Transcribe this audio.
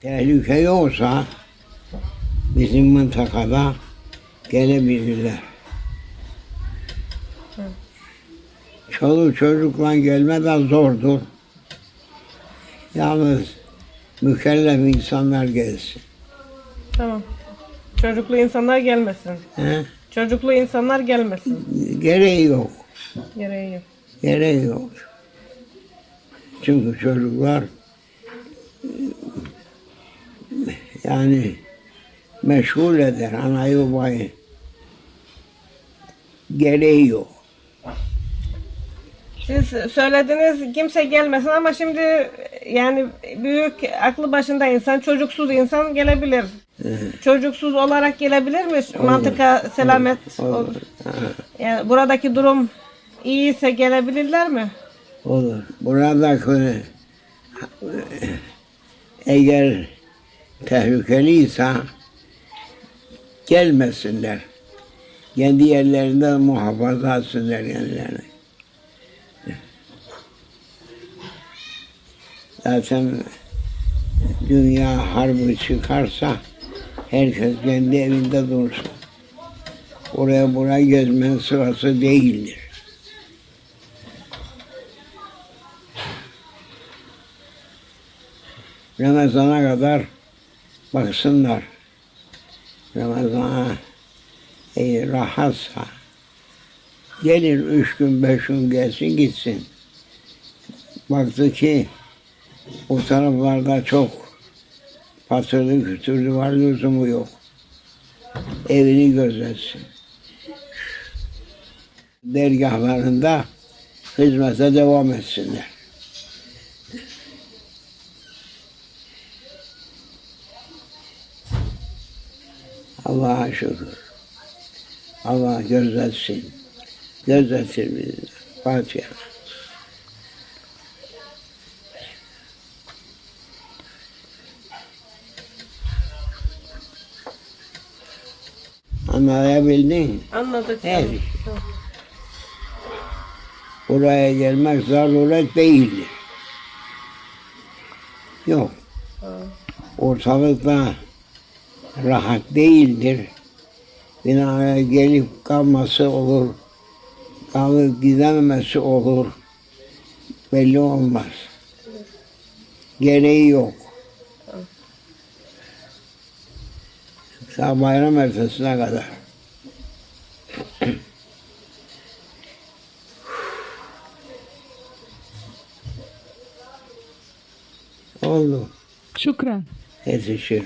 Tehlike yoksa bizim mıntakada gelebilirler. Çoluk çocukla gelme de zordur. Yalnız mükellef insanlar gelsin. Tamam. Çocuklu insanlar gelmesin. He? Çocuklu insanlar gelmesin. Gereği yok. Gereği yok. Gereği yok. Çünkü çocuklar yani meşgul eder anayı babayı. Gereği yok. Siz söylediniz kimse gelmesin ama şimdi yani büyük aklı başında insan, çocuksuz insan gelebilir. Çocuksuz olarak gelebilir mi? Mantıka selamet. Olur. Ha, Yani buradaki durum iyiyse gelebilirler mi? olur. Buradaki eğer tehlikeliyse gelmesinler. Kendi yerlerinde muhafaza etsinler kendilerini. Zaten dünya harbi çıkarsa herkes kendi evinde dursun. Oraya buraya gezmenin sırası değildir. Ramazana kadar baksınlar. Ramazana eğer rahatsa gelir üç gün beş gün gelsin gitsin. Baktı ki o taraflarda çok patırlı kütürlü var lüzumu yok. Evini gözetsin. Dergahlarında hizmete devam etsinler. Allah'a şükür. Allah gözetsin. Gözetir bizi. Fatiha. Anlayabildin? Anladık. Evet. Buraya gelmek zaruret değildir. Yok. Ortalıkta rahat değildir. Binaya gelip kalması olur, kalıp gidememesi olur. Belli olmaz. Gereği yok. Ta bayram ertesine kadar. Oldu. Şükran. Yetişir.